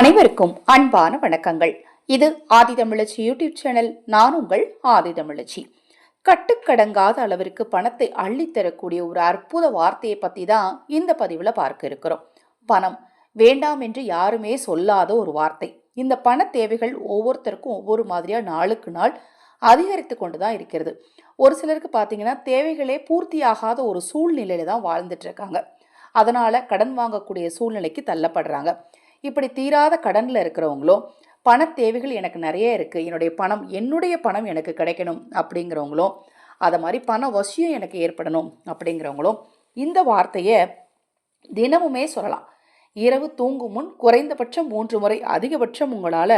அனைவருக்கும் அன்பான வணக்கங்கள். இது ஆதிதமிழச்சி யூடியூப் சேனல் நான் உங்கள் ஆதிதமிழச்சி கட்டுக்கடங்காத அளவிற்கு பணத்தை அள்ளித்தரக்கூடிய ஒரு அற்புத வார்த்தையை பற்றி தான் இந்த பதிவில் பார்க்க இருக்கிறோம். பணம் வேண்டாம் என்று யாருமே சொல்லாத ஒரு வார்த்தை. இந்த பண தேவைகள் ஒவ்வொருத்தருக்கும் ஒவ்வொரு மாதிரியாக நாளுக்கு நாள் அதிகரித்து கொண்டு தான் இருக்கிறது. ஒரு சிலருக்கு பார்த்தீங்கன்னா தேவைகளே பூர்த்தியாகாத ஒரு சூழ்நிலையில தான் வாழ்ந்துட்டு இருக்காங்க. அதனால கடன் வாங்கக்கூடிய சூழ்நிலைக்கு தள்ளப்படுறாங்க. இப்படி தீராத கடனில் இருக்கிறவங்களோ பண தேவைகள் எனக்கு நிறைய இருக்குது என்னுடைய பணம் என்னுடைய பணம் எனக்கு கிடைக்கணும் அப்படிங்கிறவங்களும் அதை மாதிரி பண வசியம் எனக்கு ஏற்படணும் அப்படிங்கிறவங்களும் இந்த வார்த்தையை தினமுமே சொல்லலாம். இரவு தூங்கும் முன் குறைந்தபட்சம் மூன்று முறை அதிகபட்சம் உங்களால்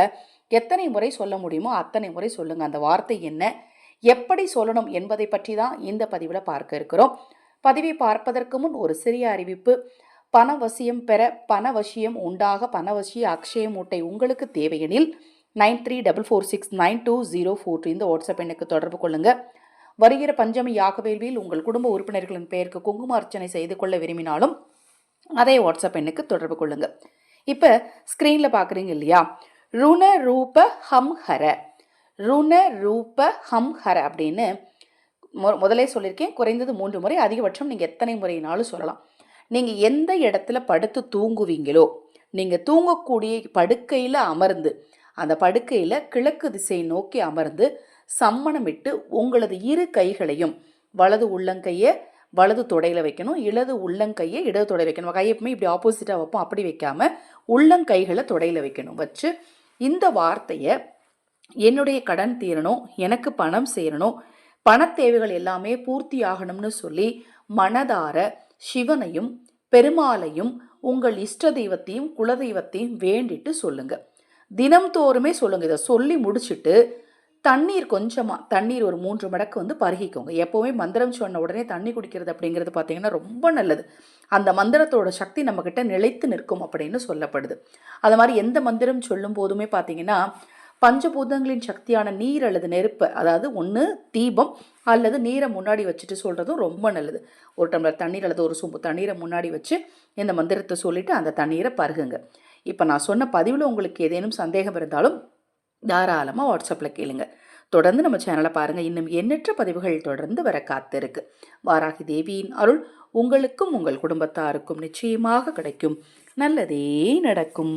எத்தனை முறை சொல்ல முடியுமோ அத்தனை முறை சொல்லுங்கள் அந்த வார்த்தை என்ன எப்படி சொல்லணும் என்பதை பற்றி தான் இந்த பதிவில் பார்க்க இருக்கிறோம். பதிவை பார்ப்பதற்கு முன் ஒரு சிறிய அறிவிப்பு. பணவசியம் பெற பணவசியம் உண்டாக பணவசிய அக்ஷய மூட்டை உங்களுக்கு தேவையெனில் nine three double four six nine two zero four two இந்த வாட்ஸ்அப் எண்ணுக்கு தொடர்பு கொள்ளுங்கள் வருகிற பஞ்சமி யாக வேள்வியில் உங்கள் குடும்ப உறுப்பினர்களின் பெயருக்கு குங்கும அர்ச்சனை செய்து கொள்ள விரும்பினாலும் அதே வாட்ஸ்அப் எண்ணுக்கு தொடர்பு கொள்ளுங்கள் இப்போ ஸ்க்ரீனில் பார்க்குறீங்க இல்லையா? ருண ரூப ஹம் ஹர. ருண ரூப ஹம் ஹர அப்படின்னு மு- முதலே சொல்லியிருக்கேன். குறைந்தது மூன்று முறை அதிகபட்சம் நீங்கள் எத்தனை முறையினாலும் சொல்லலாம். நீங்கள் எந்த இடத்துல படுத்து தூங்குவீங்களோ நீங்கள் தூங்கக்கூடிய படுக்கையில் அமர்ந்து அந்த படுக்கையில் கிழக்கு திசை நோக்கி அமர்ந்து சம்மணமிட்டு உங்களது இரு கைகளையும் வலது உள்ளங்கையை வலது தொடையில் வைக்கணும் இடது உள்ளங்கையை இடது தொடையில் வைக்கணும். கையை எப்பவுமே இப்படி ஆப்போசிட்டாக வைப்போம். அப்படி வைக்காமல் உள்ளங்கைகளை தொடையில் வைக்கணும். வச்சு இந்த வார்த்தையை என்னுடைய கடன் தீரணும் எனக்கு பணம் சேரணும் பணத் தேவைகள் எல்லாமே பூர்த்தி ஆகணும்னு சொல்லி மனதார சிவனையும் பெருமாளையும் உங்கள் இஷ்ட தெய்வத்தையும் குலதெய்வத்தையும் வேண்டிட்டு சொல்லுங்க. தினம்தோறுமே சொல்லுங்க. இதை சொல்லி முடிச்சுட்டு தண்ணீர் கொஞ்சமாக தண்ணீர் ஒரு மூன்று மடக்கு வந்து பருகிக்கோங்க. எப்போவுமே மந்திரம் சொன்ன உடனே தண்ணி குடிக்கிறது அப்படிங்கிறது பார்த்தீங்கன்னா ரொம்ப நல்லது. அந்த மந்திரத்தோட சக்தி நம்மக்கிட்ட நிலைத்து நிற்கும் அப்படின்னு சொல்லப்படுது. அது மாதிரி எந்த மந்திரம் சொல்லும் போதுமே பார்த்தீங்கன்னா பஞ்சபூதங்களின் சக்தியான நீர் அல்லது நெருப்பு அதாவது ஒன்று தீபம் அல்லது நீரை முன்னாடி வச்சுட்டு சொல்கிறதும் ரொம்ப நல்லது. ஒரு டம்ளர் தண்ணீர் அல்லது ஒரு சொம்பு தண்ணீரை முன்னாடி வச்சு இந்த மந்திரத்தை சொல்லிட்டு அந்த தண்ணீரை பருகுங்க. இப்போ நான் சொன்ன பதிவில் உங்களுக்கு ஏதேனும் சந்தேகம் இருந்தாலும் தாராளமாக வாட்ஸ்அப்பில் கேளுங்க. தொடர்ந்து நம்ம சேனலை பாருங்கள் இன்னும் எண்ணற்ற பதிவுகள் தொடர்ந்து வர காத்திருக்கு. வாராகி தேவியின் அருள் உங்களுக்கும் உங்கள் குடும்பத்தாருக்கும் நிச்சயமாக கிடைக்கும். நல்லதே நடக்கும்.